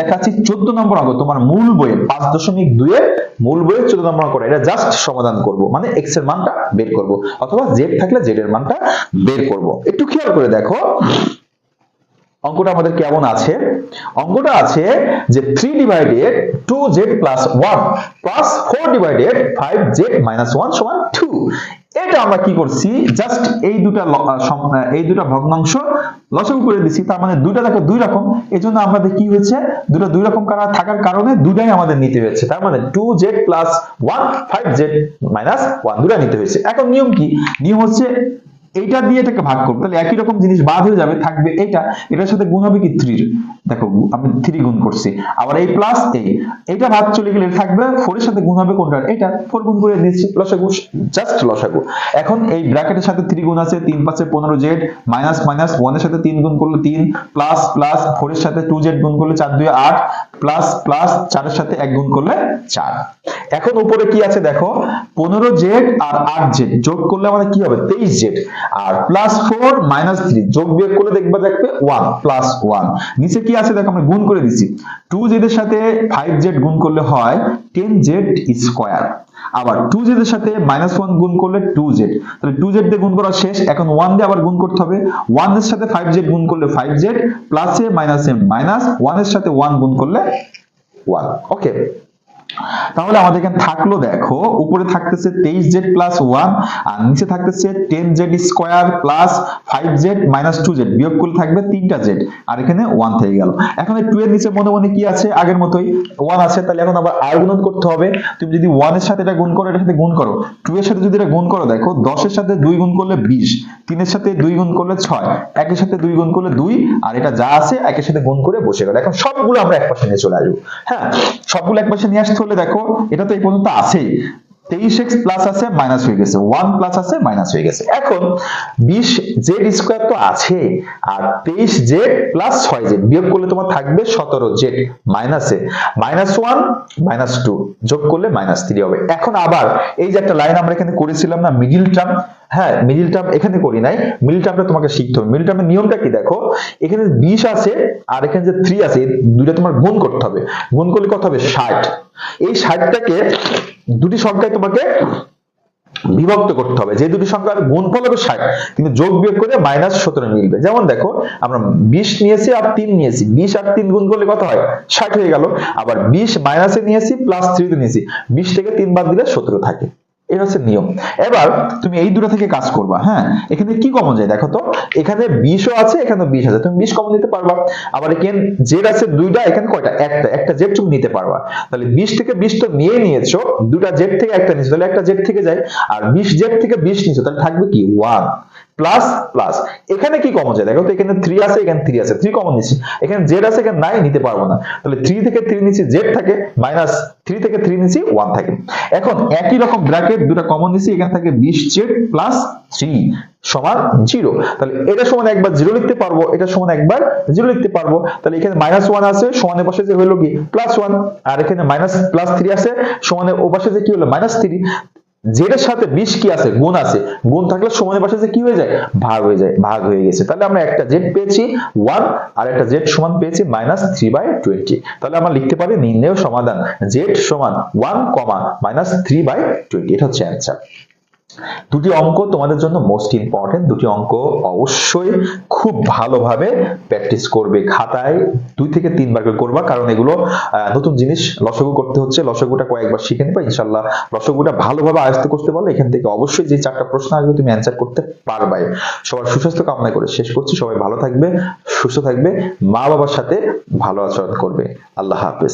দেখাচ্ছি চোদ্দ নম্বর অঙ্ক, তোমার মূল বইয়ে পাঁচ দশমিক দুয়ে মূল বইয়ে চোদ্দ নম্বর অঙ্ক, এটা জাস্ট সমাধান করব মানে এক্সের মানটা বের করব, অথবা জেড থাকলে জেড এর মানটা বের করব। একটু খেয়াল করে দেখো, অঙ্কটা আমাদের কেমন আছে? অঙ্কটা আছে যে three divided two Z plus one plus four divided five Z minus one সমান টু এটা আমরা কি করছি? জাস্ট এই দুটা এই দুটা ভগ্নাংশ লসগু করে দিছি, তার মানে দুইটা দেখো দুই রকম। এই জন্য আমাদের কি হয়েছে? দুটা দুই রকম কারা থাকার কারণে দুটাই আমাদের নিতে হয়েছে। তার মানে two Z plus one five Z minus one দুটা নিতে হয়েছে। এখন নিয়ম কি? নিয়ম হচ্ছে এইটা দিয়ে এটাকে ভাগ করব। তাহলে একই রকম জিনিস বাদ হয়ে যাবে, থাকবে এটা। এটার সাথে গুণ হবে কি? থ্রির দেখো, আমি থ্রি গুণ করছি। আবার এই প্লাস এই এইটা ভাগ চলে গেলে থাকবে ফোর এর সাথে গুণ হবে কোনটা এটা। ফোর গুণ করে দিচ্ছি লসাগু জাস্ট লসাগু। এখন এই ব্র্যাকেটের সাথে থ্রি গুণ আছে, তিন পাঁচে পনেরো জেড মাইনাস মাইনাস ওয়ানের সাথে তিন গুণ করলে তিন প্লাস প্লাস ফোর এর সাথে টু জেড গুণ করলে চার, দুই, আট। প্লাস প্লাস চারের সাথে এক গুণ করলে চার। এখন উপরে কি আছে দেখো? পনেরো জেড আর আট জেড যোগ করলে আমাদের কি হবে? তেইশ জেড আর প্লাস ফোর মাইনাস থ্রি যোগ বিয়োগ করলে দেখবা দেখবে ওয়ান প্লাস ওয়ান নিচে কি আছে দেখো, আমরা গুণ করে দিচ্ছি। টু জেড এর সাথে ফাইভ জেড গুণ করলে হয় টেন জেড স্কোয়ার আবার টু জেড এর সাথে মাইনাস ওয়ান গুণ করলে টু জেড তাহলে টু জেড দিয়ে গুণ করা শেষ, এখন ওয়ান দিয়ে আবার গুণ করতে হবে। ওয়ানের সাথে ফাইভ গুণ করলে ফাইভ জেড মাইনাস এ মাইনাস ওয়ানের সাথে ওয়ান গুণ করলে ওয়ান ওকে তাহলে আমাদের এখানে থাকল দেখো, উপরে থাকতেছে তেইশ জেড প্লাস ওয়ান আর নিচে থাকতেছে ten Z square plus five Z minus two Z বিয়োগ করলে থাকবে তিনটা জেড আর এখানে ওয়ান থেকে গেল। এখন টু এর নিচে মনে মনে কি আছে? আগের মতোই ওয়ান আছে, তাহলে এখন আবার আর গুণন করতে হবে। তুমি যদি ওয়ানের সাথে এটা গুণ করো, এটার সাথে গুণ করো। টু এর সাথে যদি এটা গুণ করো, দেখো দশের সাথে দুই গুণ করলে বিশ তিনের সাথে দুই গুণ করলে ছয় একের সাথে দুই গুণ করলে দুই, আর এটা যা আছে, একের সাথে গুণ করে বসে গেল। এখন সবগুলো আমরা এক পাশে নিয়ে চলে আসব। হ্যাঁ সবগুলো এক পাশে নিয়ে আসতে হলে দেখো, এটা তো এই পর্যন্ত আছেই। তেইশ এক্স প্লাস আছে মাইনাস হয়ে গেছে। ওয়ান প্লাস আছে মাইনাস হয়ে গেছে। এখন বিশ জেড স্কোয়ার তো আছে, আর তেইশ জেড প্লাস ছয় জেড বিয়োগ করলে তোমার থাকবে সতেরো জেড মাইনাসে মাইনাস ওয়ান মাইনাস টু যোগ করলে মাইনাস থ্রি হবে। এখন আবার এই যে একটা লাইন আমরা এখানে করেছিলাম না মিডিল টার্ম হ্যাঁ মিডিল টার্ম এখানে করি নাই। মিডিল টার্মটা তোমাকে শিখতে হবে। মিডিল টার্মের নিয়মটা কি দেখো? এখানে বিশ আছে আর এখানে যে থ্রি আছে দুইটা তোমার গুণ করতে হবে। গুণ করলে কত হবে? ষাট। এই ষাটটাকে দুটি সংখ্যায় তোমাকে বিভক্ত করতে হবে। যে দুটি সংখ্যার গুণফল হবে ষাট কিন্তু যোগ বিয়োগ করে মাইনাস সতেরো মিলবে। যেমন দেখো, আমরা বিশ নিয়েছি আর তিন নিয়েছি। বিশ আর তিন গুণ করলে কত হয়? ষাট হয়ে গেল। আবার বিশ মাইনাসে নিয়েছি প্লাস থ্রিতে নিয়েছি। বিশ থেকে তিন বাদ দিলে সতেরো থাকে। এটা হচ্ছে নিয়ম। এবার তুমি এই দুটো থেকে কাজ করবা হ্যাঁ? এখানে কি কমন যায় দেখো তো? এখানে বিশও আছে এখানে বিশ আছে। তুমি বিশ কমন নিতে পারবা। আবার এখানে জেড আছে দুইটা, এখানে কয়টা? একটা। একটা জেড তুমি নিতে পারবা। তাহলে বিশ থেকে বিশ তো নিয়ে নিয়েছো। দুটা জেড থেকে একটা নিয়েছো তাহলে একটা জেড থেকে যায়। আর বিশ জেড থেকে বিশ নিয়েছো তাহলে থাকবে কি? ওয়ান প্লাস প্লাস এখানে কি কমন যায়? দেখো তো এখানে থ্রি আছে, এখানে থ্রি আছে। থ্রি কমন নিচ্ছি। এখানে জেড আছে, এখানে নাই নিতে পারব না। তাহলে থ্রি থেকে থ্রি নিচ্ছি জেড থাকে মাইনাস থ্রি থেকে থ্রি নিচ্ছি ওয়ান থাকে। এখন একই রকম ব্র্যাকেট দুটো কমন নিচ্ছি, এখানে থাকে বিশ জেড প্লাস থ্রি সমান জিরো তাহলে এটা সমান একবার জিরো লিখতে পারব, এটা সমান একবার জিরো লিখতে পারব। তাহলে এখানে মাইনাস ওয়ান আছে, সমানের পাশে যে হলো কি? প্লাস ওয়ান আর এখানে মাইনাস প্লাস থ্রি আছে, সমানের ও পাশে যে কি হলো? মাইনাস থ্রি জেডের সাথে বিশ কি আছে? গুণ আছে। গুণ থাকলে সমানের পাশে যে কি হয়ে যায়? ভাগ হয়ে যায়, ভাগ হয়ে গেছে। তাহলে আমরা একটা জেড পেয়েছি ওয়ান আর একটা জেড সমান পেয়েছি মাইনাস থ্রি বাই টোয়েন্টি তাহলে আমরা লিখতে পারি নির্ণয় সমাধান, জেড সমান one comma minus three by twenty এটা হচ্ছে অ্যান্সার দুটি অঙ্ক তোমাদের জন্য মোস্ট ইম্পর্টেন্ট দুটি অঙ্ক অবশ্যই খুব ভালোভাবে প্র্যাকটিস করবে খাতায়। দুই থেকে তিনবার করে করবা, কারণ এগুলো নতুন জিনিস। লসগু করতে হচ্ছে, লসগুটা কয়েকবার শিখে নেবা ইনশাল্লাহ লসগুটা ভালোভাবে আয়ত্ত করতে পারলে এখান থেকে অবশ্যই যে চারটা প্রশ্ন আসবে তুমি অ্যান্সার করতে পারবে। সবার সুস্বাস্থ্য কামনা করে শেষ করছি। সবাই ভালো থাকবে, সুস্থ থাকবে মা বাবার সাথে ভালো আচরণ করবে। আল্লাহ হাফেজ।